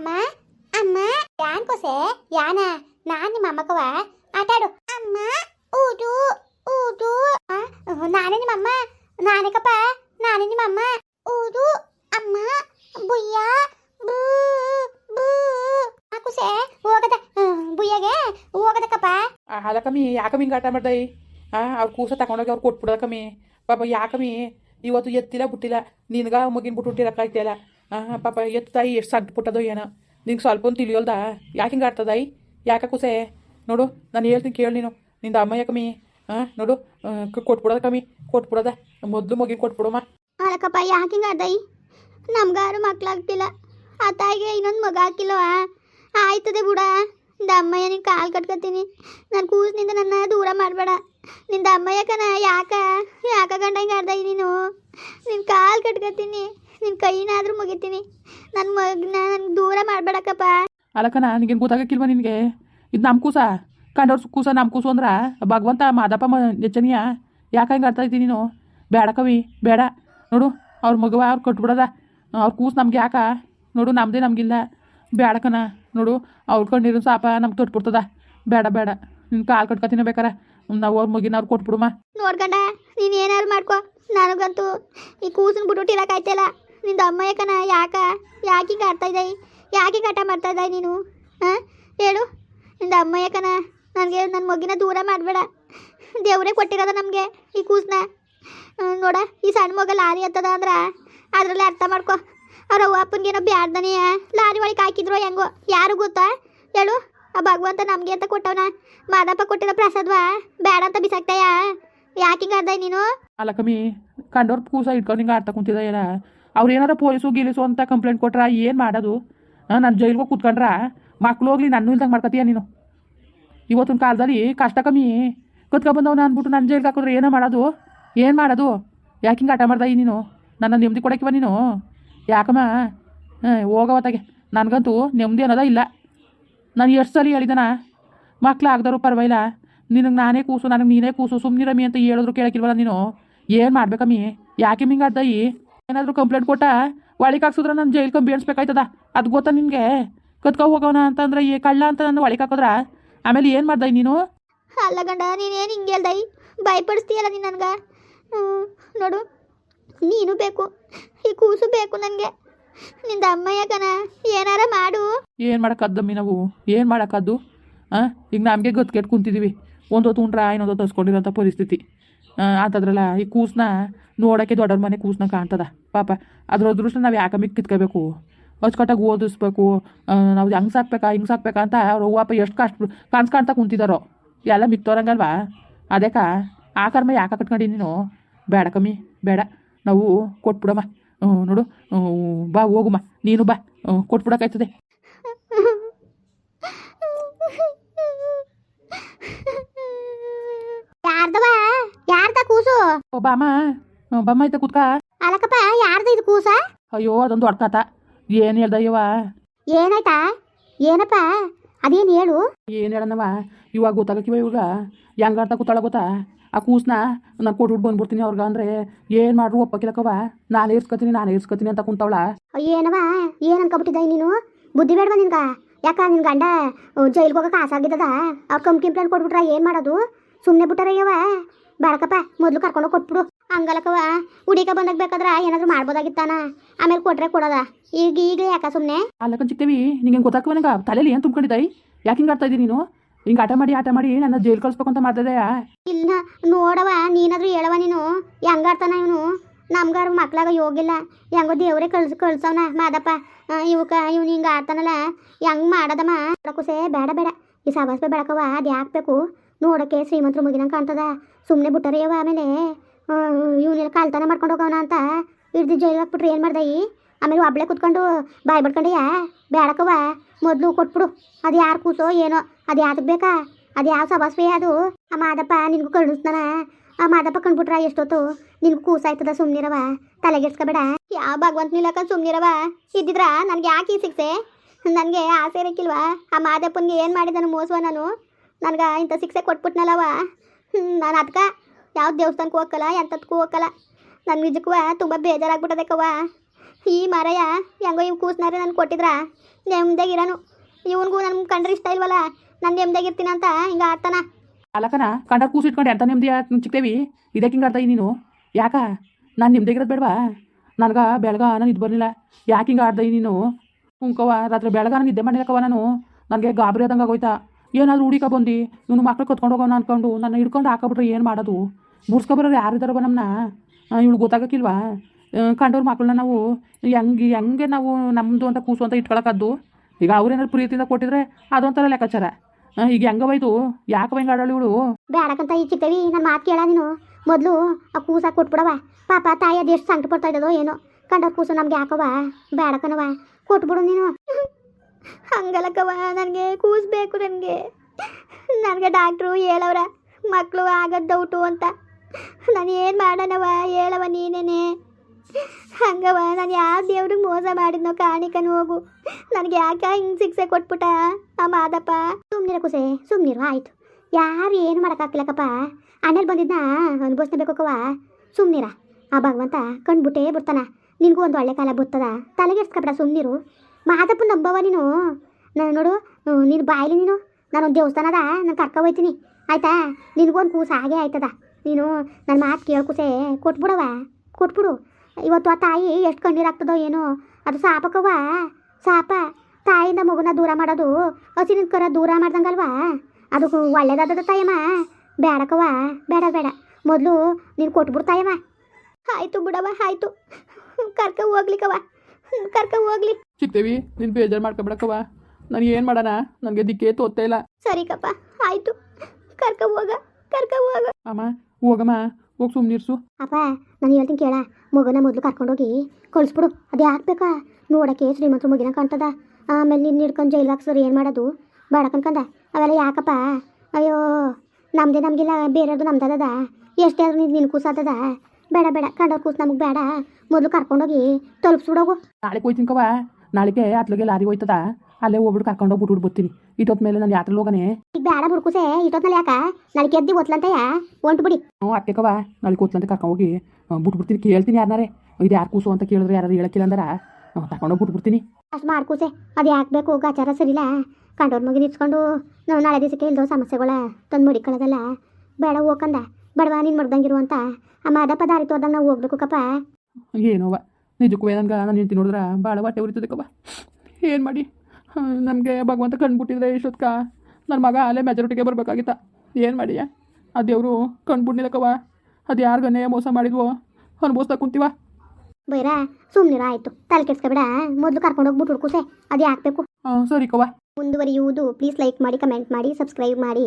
ಅಮ್ಮ ಅಮ್ಮ, ಯಾನ್ ಕೊಸೆ? ಯಾನ? ನಾನ್ ನಿಮ್ಮ ಅಮ್ಮಕವ ಆಟಾಡು. ಅಮ್ಮ, ಊದು ಊದು. ನಾನೇ ನಿಮ್ಮ ಅಮ್ಮ. ನಾನೇಕಪ್ಪ? ನಾನೇ ನಿಮ್ಮ ಅಮ್ಮ. ಊದು, ಅಮ್ಮ, ಬುಯ್ಯ, ಬೂ ಬೂ. ಆ, ಕುಸೆ, ಹೋಗದ. ಬುಯ್ಯಗೆ ಹೋಗದಕ್ಕಪ್ಪ. ಅಲ್ಲ ಕಮ್ಮಿ ಯಾಕಮ್ಮಿ ಹಿಂಗೆ ಆಟ ಮಾಡ್ದೈ? ಅವ್ರು ಕೂಸ ತಗೊಂಡೋಗಿ ಅವ್ರು ಕೊಟ್ಬಿಡೋದ ಕಮ್ಮಿ ಪಾಪ ಯಾಕಮ್ಮಿ, ಇವತ್ತು ಎತ್ತಿಲ್ಲ, ಬಿಟ್ಟಿಲ್ಲ. ನಿನ್ಗ ಮಗಿನ ಬಿಟ್ಟು ಹುಟ್ಟಿರಕ್ಕಾಯ್ತಿಲ್ಲ ಪಾಪ, ಎತ್ತು ತಾಯಿ ಎಷ್ಟು ಸಂಕಟ ಪುಟ್ಟದೋ ಏನೋ. ನಿಂಗೆ ಸ್ವಲ್ಪ ತಿಳಿಯೋಲ್ದ? ಯಾಕೆ ಹಿಂಗೆ ಆಡ್ತದಾಯಿ ಯಾಕೆ ಕುಸೆ? ನೋಡು, ನಾನು ಹೇಳ್ತೀನಿ ಕೇಳಿ ನೀನು. ನಿಂದ ಅಮ್ಮ ಕಮ್ಮಿ ಹಾಂ ನೋಡು ಕೊಟ್ಬಿಡೋದ ಕಮ್ಮಿ, ಕೊಟ್ಬಿಡೋದ. ಮೊದಲು ಮಗಿ ಕೊಟ್ಬಿಡಮ್ಮ ಅಲಕಪ್ಪ ಯಾಕೆ ಹಿಂಗೆ ಅರ್ದೈ ನಮ್ಗಾರು ಮಕ್ಳಾಗ್ತಿಲ್ಲ. ಆ ತಾಯಿಗೆ ಇನ್ನೊಂದು ಮಗ ಹಾಕಿಲ್ಲವ ಆಯ್ತದೆ ಬಿಡ. ನಿಂದ ಅಮ್ಮಯ್ಯ ನಿನ್ ಕಾಲು ಕಟ್ಕೊತೀನಿ. ನಾನು ಕೂಸಿನಿಂದ ನನ್ನ ದೂರ ಮಾಡಬೇಡ. ನಿಂದ ಅಮ್ಮಯ್ಯ ಯಾಕ? ಯಾಕ ಗಂಡ ಹಿಂಗೆ ಅರ್ದೈ ನೀನು? ನಿನ್ನ ಕಾಲು ಕಟ್ಕೊತೀನಿ. ನಿನ್ನ ಕೈನಾದ್ರೂ ಮುಗಿತೀನಿ. ನನ್ನ ಮಗನ ನನ್ಗೆ ದೂರ ಮಾಡಬೇಡಕ್ಕಪ್ಪ. ಅಲ್ಲಕ್ಕನ ನಿನಗೇನು ಗೊತ್ತಾಗಕ್ಕಿಲ್ವ ನಿನಗೆ? ಇದು ನಮ್ಮ ಕೂಸ. ಕಂಡವ್ರ ಕೂಸ ನಮ್ಮ ಕೂಸು ಅಂದ್ರ ಭಗವಂತ ಮಾದಪ್ಪ ನೆಚ್ಚನಿಯ. ಯಾಕೆ ಹಂಗೆ ಆಡ್ತಾ ಇದ್ದೀನಿ ನೀನು? ಬೇಡ ಕವಿ ಬೇಡ. ನೋಡು ಅವ್ರ ಮಗವ ಅವ್ರು ಕಟ್ಬಿಡದ. ಅವ್ರ ಕೂಸು ನಮ್ಗೆ ಯಾಕ? ನೋಡು ನಮ್ಮದೇ ನಮಗಿಲ್ಲ. ಬೇಡಕನ ನೋಡು ಅವ್ರ ಕಣ್ಣೀರಿನ ಸಾಪ ನಮ್ಗೆ ತೊಟ್ಬಿಡ್ತದ. ಬೇಡ ಬೇಡ. ನಿನ್ನ ಕಾಲು ಕಟ್ಕೊತೀನಿ ಬೇಕಾರ. ನಾವು ಅವ್ರ ಮಗಿನ ಅವ್ರು ಕೊಟ್ಬಿಡುಮ ನೋಡ್ಕಂಡ ನೀನು ಏನಾದ್ರು ಮಾಡ್ಕೊ. ನನಗಂತೂ ಈ ಕೂಸನ್ ಬಿಟ್ಬಿಟ್ಟು ಇರೋಕ್ಕಾಯ್ತಲ್ಲ ನಿಂದ ಅಮ್ಮ ಯಾಕ, ಯಾಕೆ ಕಾಡ್ತಾ ಇದ್ದಾಯಿ? ಯಾಕೆ ಕಾಟ ಮಾಡ್ತಾ ಇದ್ದಾಯಿ ನೀನು? ಹಾಂ ಹೇಳು. ನಿಂದ ಅಮ್ಮ ನನಗೆ ನನ್ನ ಮಗಿನ ದೂರ ಮಾಡಬೇಡ. ದೇವರೇ ಕೊಟ್ಟಿರೋದ ನಮಗೆ ಈ ಕೂಸನ್ನ ನೋಡ, ಈ ಸಣ್ಣ ಮಗ ಲಾರಿ ಹತ್ತದ ಅಂದ್ರೆ ಅದರಲ್ಲಿ ಅರ್ಥ ಮಾಡ್ಕೊ. ಅವ್ರ ಅವ್ವ ಅಪ್ಪನಿಗೇನೋ ಬ್ಯಾಡ್ದನೇ ಲಾರಿ ಒಳಗೆ ಹಾಕಿದ್ರು ಹೆಂಗೋ. ಯಾರು ಗೊತ್ತಾ? ಹೇಳು. ಆ ಭಗವಂತ ನಮಗೆ ಅಂತ ಕೊಟ್ಟವನ. ಮಾದಪ್ಪ ಕೊಟ್ಟಿರೋ ಪ್ರಸಾದ್ವಾ ಬೇಡ ಅಂತ ಬಿಸಾಕ್ತಾಯ? ಯಾಕೆ ಹಿಂಗೆ ನೀನು? ಅಲ್ಲ ಕಮ್ಮಿ ಕಂಡೋರ್ ಕೂಸ ಇಟ್ಕೊಂಡು ಹಿಂಗೆ ಆಡ್ತಾ ಕುಂತಿದ ಏನ ಅವ್ರು ಏನಾರ ಪೊಲೀಸು ಗೀಲಿಸು ಅಂತ ಕಂಪ್ಲೇಂಟ್ ಕೊಟ್ರ ಏನು ಮಾಡೋದು? ನಾನು ಜೈಲ್ಗೆ ಹೋಗಿ ಕೂತ್ಕೊಂಡ್ರ? ಮಕ್ಳು ಹೋಗ್ಲಿ ನನ್ನ ಇಲ್ದಂಗೆ ಮಾಡ್ಕೊತೀಯ ನೀನು? ಇವತ್ತಿನ ಕಾಲದಲ್ಲಿ ಕಷ್ಟ ಕಮ್ಮಿ. ನಾನು ಅಂದ್ಬಿಟ್ಟು ನನ್ನ ಜೈಲ್ಗೆ ಹಾಕಿದ್ರೆ ಏನೋ ಮಾಡೋದು? ಏನು ಮಾಡೋದು? ಯಾಕೆ ಹಿಂಗೆ ಆಟ ಮಾಡ್ದ ಈ ನೀನು? ನನ್ನ ನೆಮ್ಮದಿ ಕೊಡಕ್ಕಿವ ನೀನು? ಯಾಕಮ್ಮ? ಹೋಗವತ್ತಾಗೆ ನನಗಂತೂ ನೆಮ್ಮದಿ ಅನ್ನೋದ ಇಲ್ಲ. ನಾನು ಎಷ್ಟು ಸಲ ಹೇಳಿದನ? ಮಕ್ಳು ಆಗದರು ಪರವಾಗಿಲ್ಲ. ನಿನಗೆ ನಾನೇ ಕೂಸು, ನನಗೆ ನೀನೇ ಕೂಸು. ಸುಮ್ಮನಿರಮ್ಮಿ ಅಂತ ಹೇಳಿದ್ರು ಕೇಳಕ್ಕಿಲ್ವಲ್ಲ ನೀನು? ಏನು ಮಾಡ್ಬೇಕಮ್ಮಿ? ಯಾಕೆ ಹಿಂಗೆ ಆಡ್ದಯಿ? ಏನಾದರೂ ಕಂಪ್ಲೇಂಟ್ ಕೊಟ್ಟ ಒಳಗೆ ಹಾಕ್ಸಿದ್ರೆ ನಾನು ಜೈಲ್ ಕಂಬಿ ಎಣಿಸ್ಬೇಕಾಯ್ತದ ಅದು ಗೊತ್ತಾ ನಿನಗೆ? ಕತ್ಕೊ ಹೋಗೋಣ ಅಂತಂದ್ರೆ ಏ ಕಳ್ಳ ಅಂತ ನಾನು ಒಳಗೆ ಹಾಕಿದ್ರ? ಆಮೇಲೆ ಏನು ಮಾಡ್ದೈ ನೀನು? ಅಲ್ಲ ಗಂಡ ನೀನೇನು ಹಿಂಗೆ ಹೇಳ್ದೈ? ಭಯಪಡಿಸ್ತೀಯಲ್ಲ ನೀನು ನನಗೆ? ನೋಡು ನೀನು ಬೇಕು ಈ ಕೂಸು ಬೇಕು ನನಗೆ. ನಿಂದ ಅಮ್ಮಯ್ಯ ಕಣ ಏನಾರ ಮಾಡು. ಏನು ಮಾಡೋಕ್ಕದ್ದಮ್ಮಿ ನಾವು? ಏನು ಮಾಡೋಕ್ಕದ್ದು ಹಾಂ ಈಗ ನಮಗೆ ಗೊತ್ತು ಕೆಟ್ಟು ಕುಂತಿದ್ದೀವಿ ಒಂದೊತ್ತು ಉಂಡ್ರ ಇನ್ನೊಂದು ಹೊತ್ತು ಹಸ್ಕೊಂಡಿರೋಂಥ ಪರಿಸ್ಥಿತಿ. ಅಂತದ್ರಲ್ಲ ಈ ಕೂಸನ್ನ ನೋಡೋಕ್ಕೆ ದೊಡ್ಡವ್ರ ಮನೆ ಕೂಸನ್ನ ಕಾಣ್ತದ. ಪಾಪ ಅದ್ರ ಅದೃಷ್ಟ ನಾವು ಯಾಕಮ್ಮಿ ಕಿತ್ಕೋಬೇಕು ಅಚ್ಚುಕಟ್ಟಾಗಿ ಓದಿಸ್ಬೇಕು ನಾವು ಹಂಗೆ ಸಾಕ್ಬೇಕಾ ಹಿಂಗೆ ಸಾಕ್ಬೇಕಾ ಅಂತ ಅವ್ರು ಹೂವಪ್ಪ ಎಷ್ಟು ಕಷ್ಟ ಕನ್ಸು ಕಾಣ್ತಾ ಕುಂತಿದ್ದಾರೋ ಎಲ್ಲ ಮಿಕ್ತವ್ರಂಗಲ್ವಾ? ಅದಕ್ಕ ಆ ಕರ್ಮ ಯಾಕೆ ಕಟ್ಕೊಂಡಿ ನೀನು? ಬೇಡ ಕಮ್ಮಿ ಬೇಡ. ನಾವು ಕೊಟ್ಬಿಡಮ್ಮ. ನೋಡು ಬಾ ಹೋಗುಮ್ಮ. ನೀನು ಬಾ. ಹ್ಞೂ, ಕೊಟ್ಬಿಡಕ್ಕಾಯ್ತದೆ ಯಾರ್ದವ ಯಾರ್ದ ಕೂಸು ಬಮ್ಮ ಆಯ್ತಾ ಕುತ್ಕ? ಅಲಕಪ್ಪ ಯಾರ್ದು ಇದು ಕೂಸ? ಅಯ್ಯೋ ಅದೊಂದು ದೊಡ್ಡ ಏನ್ ಹೇಳ್ದಯ್ಯವ ಏನಾಯ್ತಾ? ಏನಪ್ಪ? ಅದೇನ್ ಹೇಳು? ಏನು ಹೇಳನವ ಇವಾಗ ಗೊತ್ತಾಗಕ್ಕಿವ ಇವಾಗ? ಹೆಂಗಾಡ್ತಾ ಕೂತಾಳ ಗೊತ್ತಾ? ಆ ಕೂಸ್ನ ನಾನು ಕೊಟ್ಬಿಟ್ಟು ಬಂದ್ಬಿಡ್ತೀನಿ ಅವ್ರಿಗೆ ಅಂದ್ರೆ ಏನು ಮಾಡ್ರು ಒಪ್ಪಕ್ಕಿಲಕ್ಕವ ನಾನು ಇರ್ಸ್ಕೊತೀನಿ ನಾನು ಇರ್ಸ್ಕೊತೀನಿ ಅಂತ ಕುಂತವಳ. ಏನವ? ಏನು ಅನ್ಕೊಬಿಟ್ಟಿದ್ದ ನೀನು? ಬುದ್ಧಿ ಬೇಡವ ನಿನ್ಗ? ಯಾಕ ನಿನ್ ಗಂಡ ಜೈಲ್ಗೆ ಹೋಗಕ್ಕೆ ಆಸಾಗಿದ್ದದ ಅವ್ರು ಕಮ್ ಕಂಪ್ಲೇಂಟ್ ಕೊಟ್ಬಿಟ್ರ ಏನು ಮಾಡೋದು? ಸುಮ್ಮನೆ ಬಿಟ್ಟಾರಯ್ಯವ ಬೇಡಕಪ್ಪ ಮೊದಲು ಕರ್ಕೊಂಡು ಕೊಟ್ಬಿಡು. ಹಂಗಲಕವ ಹುಡಿಕ ಬಂದಾಗ ಬೇಕಾದ್ರೆ ಏನಾದ್ರು ಮಾಡ್ಬೋದಾಗಿತ್ತಾನ? ಆಮೇಲೆ ಕೊಟ್ರೆ ಕೊಡೋದ. ಈಗ ಈಗ ಯಾಕ ಸುಮ್ಮನೆ ಅಲ್ಲಕ್ಕ ಚಿಕ್ಕವಿ ನಿಂಗೆ ಗೊತ್ತಾಗ್ತವ ನಂಗೆ? ತಲೆಯಲ್ಲಿ ಏನು ತುಂಬ್ಕೊಂಡಿದ್ದಾಯಿ? ಯಾಕೆ ಹಿಂಗೆ ಆಡ್ತಾ ಇದ್ದೀನಿ ನೀನು? ಹಿಂಗೆ ಆಟ ಮಾಡಿ ಆಟ ಮಾಡಿ ನನ್ನ ಜೈಲ್ ಕಳಿಸ್ಬೇಕು ಅಂತ ಮಾಡ್ತಿದ್ದೆಯಾ ಇಲ್ಲ ನೋಡವ ನೀನಾದ್ರೂ ಹೇಳವ ನೀನು. ಹೆಂಗಾಡ್ತಾನ ಇವನು? ನಮ್ಗಾರು ಮಕ್ಳಾಗ ಯೋಗಿಲ್ಲ ಹೆಂಗೋ ದೇವ್ರೇ ಕಳ್ಸ ಕಳ್ಸವನ. ಮಾದಪ್ಪ ಇವಕ ಇವಕ್ಕ ಇವ್ನು ಹಿಂಗೆ ಆಡ್ತಾನಲ್ಲ ಹೆಂಗ್ ಮಾಡದಮ್ಮ? ಕುಸೇ ಬೇಡ ಬೇಡ. ಈ ಸಾಬಾಸ್ ಬೇಡಕವ ಅದು ಯಾಕಬೇಕು ನೋಡಕ್ಕೆ ಶ್ರೀಮಂತರು ಮುಗಿನಂಗೆ ಕಾಣ್ತದ. ಸುಮ್ಮನೆ ಬಿಟ್ಟರೆಯವ ಆಮೇಲೆ ಇವನೆಲ್ಲ ಕಾಲ್ತನ ಮಾಡ್ಕೊಂಡು ಹೋಗವನ ಅಂತ ಹಿಡ್ದು ಜೈಲಿಗೆ ಹಾಕ್ಬಿಟ್ರೆ ಏನು ಮಾಡ್ದಯಿ ಆಮೇಲೆ ಒಬ್ಳೆ ಕುತ್ಕೊಂಡು ಬಾಯ್ ಬಿಡ್ಕೊಂಡೆಯಾ ಬೇಡಕವ ಮೊದಲು ಕೊಟ್ಬಿಡು. ಅದು ಯಾರು ಕೂಸೋ ಏನೋ, ಅದು ಯಾವ್ದಕ್ಕೆ ಬೇಕಾ? ಅದು ಯಾವ ಸವಾಸ್ವೇ ಅದು? ಆ ಮಾದಪ್ಪ ನಿನಗೂ ಕಳಿಸ್ತಾನ ಆ ಮಾದಪ್ಪ ಕಂಡ್ಬಿಟ್ರ ಎಷ್ಟೊತ್ತು? ನಿನ್ಗೂ ಕೂಸಾಯ್ತದ ಸುಮ್ಮನಿರವ ತಲೆಗೆಡ್ಸ್ಕೊಬೇಡ. ಯಾವ ಭಗವಂತ ನಿಲ್ಲಕ ಸುಮ್ಮನಿರವ ಇದ್ದಿದ್ರ ನನಗೆ ಯಾಕೆ ಸಿಗ್ತೆ ನನಗೆ ಆಸೆ ಇರಕ್ಕಿಲ್ವಾ ಆ ಮಾದಪ್ಪನಿಗೆ ಏನು ಮಾಡಿದನು ಮೋಸವ ನಾನು? ನನ್ಗೆ ಇಂಥ ಶಿಕ್ಷೆ ಕೊಟ್ಬಿಟ್ನಲ್ಲವ. ನಾನು ಅದಕ್ಕೆ ಯಾವ ದೇವಸ್ಥಾನಕ್ಕೆ ಹೋಗಲ್ಲ ಎಂಥದಕ್ಕೂ ಹೋಗಲ್ಲ ನನ್ನ ನಿಜಕ್ಕೂ ತುಂಬ ಬೇಜಾರಾಗ್ಬಿಟ್ಟದಕ್ಕವ ಈ ಮರಯ ಹೆಂಗೋ ಇವ್ ಕೂಸ್ನಾರೆ ನನ್ಗೆ ಕೊಟ್ಟಿದ್ರ. ನೆಮ್ಮದಾಗಿರೋನು ಇವನಿಗೂ ನನ್ನ ಕಂಡ್ರೆ ಇಷ್ಟ ಇಲ್ವಲ್ಲ? ನಾನು ನೆಮ್ಮದಾಗಿರ್ತೀನಿ ಅಂತ ಹಿಂಗೆ ಆಡ್ತಾನ. ಅಲ್ಲಕನ ಕಂಡ ಕೂಸು ಇಟ್ಕೊಂಡು ಎಂತ ನೆಮ್ಮದಿ ಚಿಕ್ತೇವಿ ಇದಕ್ಕೆ ಹಿಂಗೆ ಆಡ್ತಾ ನೀನು? ಯಾಕ? ನಾನು ನಿಮ್ದಾಗಿರೋದು ಬೇಡವಾ? ನನಗೆ ಬೆಳಗ ನಾನು ಇದು ಬರಲಿಲ್ಲ. ಯಾಕೆ ಹಿಂಗೆ ಆಡ್ದೆ ನೀನು? ಹುಂಕವ ರಾತ್ರಿ ಬೆಳಗ ನಾನು ನಿದ್ದೆ ಮಾಡಿಲ್ಲಕವ ನಾನು. ನನಗೆ ಗಾಬರಿ ಆದಂಗೆ ಆಗೋಯ್ತಾ. ಏನಾದರೂ ಹುಡುಕ ಬಂದು ಇವನು ಮಕ್ಳು ಕತ್ಕೊಂಡು ಹೋಗೋಣ ಅಂದ್ಕೊಂಡು ನನ್ನ ಹಿಡ್ಕೊಂಡು ಹಾಕೊಬಿಟ್ರೆ ಏನು ಮಾಡೋದು? ಬುಡ್ಸ್ಕೊಬರೋರು ಯಾರಿದಾರವ ನಮ್ಮನ್ನ ಇವಳು ಗೊತ್ತಾಗಕ್ಕಿಲ್ವಾ? ಕಂಡವ್ರ ಮಕ್ಕಳನ್ನ ನಾವು ಹೆಂಗೆ ಹೆಂಗೆ ನಾವು ನಮ್ಮದು ಅಂತ ಕೂಸು ಅಂತ ಇಟ್ಕೊಳಕ್ಕದ್ದು ಈಗ ಅವ್ರೇನಾದ್ರು ಪ್ರೀತಿಯಿಂದ ಕೊಟ್ಟಿದ್ರೆ ಅದೊಂಥರ ಲೆಕ್ಕಾಚಾರ. ಈಗ ಬೈದು? ಯಾಕೆ ಹೆಂಗೆ ಆಡೋಳು ಇವಳು? ಬೇಡಕ್ಕಂತ ಈ ಚಿಕ್ಕವಿ ನನ್ನ ಮಾತು ಕೇಳ ನೀನು. ಮೊದಲು ಆ ಕೂಸ ಕೊಟ್ಬಿಡವ ಪಾಪ ತಾಯಿ ಅದು ಎಷ್ಟು ಸಂಕಟ ಪಡ್ತಾ ಇದ್ದದೋ ಏನೋ. ಕಂಡ ಕೂಸು ನಮ್ಗೆ ಯಾಕವ ಬೇಡಕ್ಕನವ ಕೊಟ್ಬಿಡು ನೀನು. ಹಂಗಲಕ್ಕವ ನನಗೆ ಕೂಸ್ಬೇಕು ನನಗೆ. ನನಗೆ ಡಾಕ್ಟ್ರು ಹೇಳವ್ರ ಮಕ್ಕಳು ಆಗೋದು ಡೌಟು ಅಂತ. ನಾನು ಏನು ಮಾಡೋಣವ ಹೇಳವ ನೀನೇನೆ. ಹಂಗವ ನಾನು ಯಾವ ದೇವ್ರಿಗೆ ಮೋಸ ಮಾಡಿದ್ನೋ ಕಾಣಿಕನು ಹೋಗು. ನನಗೆ ಯಾಕೆ ಹಿಂಗೆ ಶಿಕ್ಷೆ ಕೊಟ್ಬಿಟ್ಟ? ಆ ಮಾದಪ್ಪ. ಸುಮ್ಮನಿರ ಕುಸೆ ಸುಮ್ಮನಿರು ಆಯಿತು. ಯಾರು ಏನು ಮಾಡೋಕ್ಕಾಗ್ತಿಲ್ಲಕ್ಕಪ್ಪ ಅಣ್ಣಲ್ಲಿ ಬಂದಿದ್ನ ಅನುಭವಿಸ್ಬೇಕವ ಸುಮ್ಮನಿರ ಆ ಭಗವಂತ ಕಂಡ್ಬಿಟ್ಟೇ ಬಿಡ್ತಾನ. ನಿನಗೂ ಒಂದು ಒಳ್ಳೆ ಕಾಲ ಬರ್ತದ ತಲೆಗೆಡ್ಸ್ಕೊಬೇಡ ಸುಮ್ಮನಿರು ಮಾದಪ್ಪ ನಂಬವ ನೀನು? ನಾನು ನೋಡು ನೀನು ಬಾಯ್ಲಿ ನೀನು. ನಾನು ದೇವಸ್ಥಾನ ಅದ ನಾನು ಕರ್ಕೊ ಹೋಯ್ತೀನಿ ಆಯ್ತಾ? ನಿನಗೊಂದು ಕೂಸು ಹಾಗೆ ಆಯ್ತದ. ನೀನು ನನ್ನ ಮಾತು ಕೇಳು ಕೂಸೆ. ಕೊಟ್ಬಿಡವ ಕೊಟ್ಬಿಡು. ಇವತ್ತು ಆ ತಾಯಿ ಎಷ್ಟು ಕಣ್ಣೀರಾಗ್ತದೋ ಏನೋ. ಅದು ಸಾಪಕವ ಸಾಪ. ತಾಯಿಯಿಂದ ಮಗುನ ದೂರ ಮಾಡೋದು ಹಸಿನ ಕರ ದೂರ ಮಾಡ್ದಂಗಲ್ವಾ? ಅದು ಒಳ್ಳೇದಾದ ತಾಯಮ್ಮ. ಬೇಡಕವ ಬೇಡ ಬೇಡ ಮೊದಲು ನೀನು ಕೊಟ್ಬಿಡ್ತಾಯಮ್ಮ ಆಯ್ತು ಬಿಡವ ಆಯ್ತು. ಕರ್ಕ ಹೋಗ್ಲಿಕ್ಕವ ಕರ್ಕ ಹೋಗ್ಲಿ. ಚಿಕ್ತೇವಿ ನೀನು ಬೇಜಾರು ಮಾಡ್ಕೊಬೇಡಕ್ಕವ ನಾನು ಏನು ಮಾಡೋಣ? ನನಗೆ ದಿಕ್ಕೇ ತೋರ್ತಾ ಇಲ್ಲ. ಸರಿ ಕಪ್ಪ ಆಯ್ತು. ಕರ್ಕ ಹೋಗ ಕರ್ಕ ಹೋಗ. ಅಮ್ಮ ಹೋಗಮ್ಮ. ಹೋಗಿ ಸುಮ್ಮನಿರ್ಸು ಅಪ್ಪ ನಾನು ಹೇಳ್ತೀನಿ ಕೇಳ. ಮಗನ ಮೊದಲು ಕರ್ಕೊಂಡೋಗಿ ಕಳಿಸ್ಬಿಡು ಅದೇ ಹಾಕ್ಬೇಕ ಬೇಕಾ ನೋಡೋಕ್ಕೆ ಶ್ರೀಮಂತರು ಮಗಿನ ಕಾಣ್ತದ. ಆಮೇಲೆ ನಿನ್ನ ಹಿಡ್ಕೊಂಡು ಜೈಲಿಗೆ ಹಾಕ್ಸೋರು ಏನು ಮಾಡೋದು? ಬೇಡ ಕನ್ಕಂದ ಅವೆಲ್ಲ ಯಾಕಪ್ಪ? ಅಯ್ಯೋ ನಮ್ಮದೇ ನಮಗಿಲ್ಲ ಬೇರೆಯವ್ರದ್ದು ನಮ್ದದ ಎಷ್ಟೇ ಆದ್ರೂ ನಿನ್ನ ಕೂಸಾತದ ಬೇಡ ಬೇಡ ಕಂಡವ್ರ ಕೂಸು ನಮಗೆ ಬೇಡ. ಮೊದಲು ಕರ್ಕೊಂಡೋಗಿ ತಲುಪಿಸ್ಬಿಡೋಗು. ನಾಳೆ ಹೋಯ್ತೀನಿ ಕವ ನಾಳೆಗೆ ಅತ್ಲಗೆ ಲಾರಿ ಹೋಯ್ತದ? ಅಲ್ಲೇ ಹೋಗ್ಬಿಟ್ಟು ಕರ್ಕೊಂಡು ಹೋಗ್ಬಿಟ್ಟು ಬರ್ತೀನಿ. ಇಟ್ಟೊತ್ ಮೇಲೆ ನಾನು ಯಾತ್ರೆ ಹೋಗನೆ ಈಗ ಬೇಡ ಬುಡ್ಕುಸೆ ಇಟ್ಟೊತ್ನಲ್ಲಿ ಯಾಕ? ನಾಳೆ ಎದ್ದಿ ಒತ್ಲಂತಯ್ಯ ಹೊಂಟು ಬಿಡಿ. ಹ್ಞೂ ಅತ್ತೆ ನಾಳೆ ಕೂತ್ಲಂತ ಕರ್ಕೊಂಡು ಹೋಗಿ ಬಿಟ್ಬಿಡ್ತೀನಿ ಕೇಳ್ತೀನಿ ಯಾರನ್ನಾರೆ ಇದು ಯಾರು ಕೂಸು ಅಂತ ಕೇಳಿದ್ರೆ ಯಾರು ಹೇಳಕ್ಕಿಲ್ಲ ಅಂದ್ರೆ. ತಗೊಂಡೋಗಿ ಬಿಟ್ಬಿಡ್ತೀನಿ ಅಷ್ಟು ಮಾಡ್ಕೂಸೆ ಅದು ಯಾಕೆ ಬೇಕು? ಆಚಾರ ಸರಿಲ್ಲ ಕಂಡೋರ್ ಮಗಿನ ಇಟ್ಕೊಂಡು ನಾವು ನಾಳೆ ದಿವಸಕ್ಕೆ ಇಲ್ದೋ ಸಮಸ್ಯೆಗಳ ತಂದು ಮಡಿಕೊಳ್ಳೋದಲ್ಲ ಬೇಡ ಹೋಗಂದ ಬಡವ ನೀನು ಮಡ್ದಂಗಿರು ಅಂತ. ಅಮ್ಮ ಅದಪ್ಪ ದಾರಿ ತೋರ್ದಂಗೆ ನಾವು ಹೋಗ್ಬೇಕು ಕಪ್ಪ. ಏನೋವ? ನಿಜಕ್ಕೂ ನನ್ಗೆ ನಾನು ನಿಂತು ನೋಡಿದ್ರೆ ಭಾಳ ಹೊಟ್ಟೆ ಉರಿತದೆ ಕವ ಏನು ಮಾಡಿ? ನಮಗೆ ಭಗವಂತ ಕಂಡುಬಿಟ್ಟಿದ್ರೆ ಇಷ್ಟೊತ್ಕ ನನ್ನ ಮಗ ಅಲ್ಲೇ ಮೆಜಾರಿಟಿಗೆ ಬರಬೇಕಾಗಿತ್ತ. ಏನು ಮಾಡಿ ಆ ದೇವರು ಕಂಡ್ಬಿಡ್ನಿಲ್ಲ ಕವ ಅದು ಯಾರಿಗನ್ನೇ ಮೋಸ ಮಾಡಿದ್ವೋ? ಅನುಭವಿಸ್ತಾ ಕುಂತೀವ? ಬೈರ ಸುಮ್ಮನಿರ ಆಯಿತು. ತಲೆ ಕೆಡ್ಸ್ಕೊಬೇಡ. ಮೊದಲು ಕರ್ಕೊಂಡು ಹೋಗ್ಬಿಟ್ಟು ಹುಡ್ಕುಸೆ ಅದು ಹಾಕಬೇಕು ಬೇಕು? ಹಾಂ ಸರಿ ಕವ ಮುಂದುವರಿಯುವುದು. ಪ್ಲೀಸ್ ಲೈಕ್ ಮಾಡಿ ಕಮೆಂಟ್ ಮಾಡಿ ಸಬ್ಸ್ಕ್ರೈಬ್ ಮಾಡಿ.